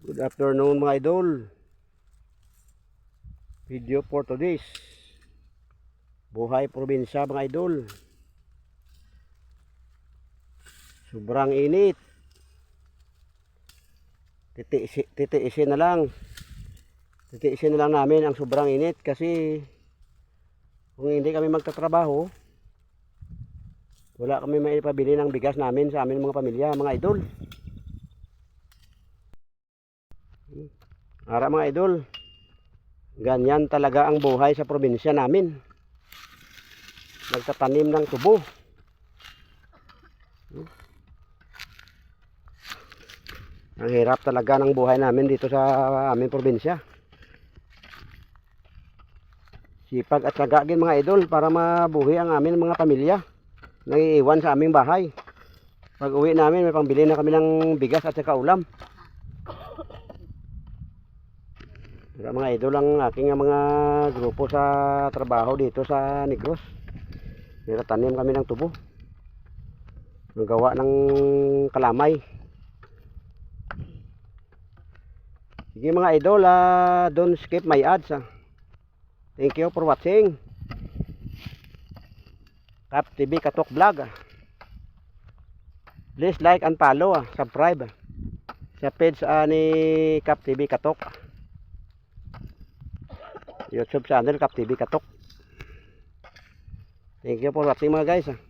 Good afternoon mga idol. Video for today's Buhay probinsya mga idol. Sobrang init. Titiisi, titiisin na lang. Titiisin na lang namin ang sobrang init kasi kung hindi kami magtatrabaho, wala kami maipabili ng bigas namin sa amin mga pamilya, mga idol. Ara mga idol, ganyan talaga ang buhay sa probinsya namin. Nagtatanim ng tubo. Ang hirap talaga ng buhay namin dito sa aming probinsya. Sipag at sagagin mga idol para mabuhi ang amin mga pamilya. Nangiiwan sa aming bahay. Pag uwi namin may pambili na kami ng bigas at saka ulam. Mga idol ang aking mga grupo sa trabaho dito sa Negros. Nilatanim kami ng tubo. Nagawa ng kalamay. Sige mga idol, ah, don't skip my ads. ah. Thank you for watching. Kap TV Katok Vlog. ah. Please like and follow, ah, subscribe. ah. Sa page ah, ni Kap TV Katok. YouTube channel Kap TV Katok. Thank you for watching mga guys. ah.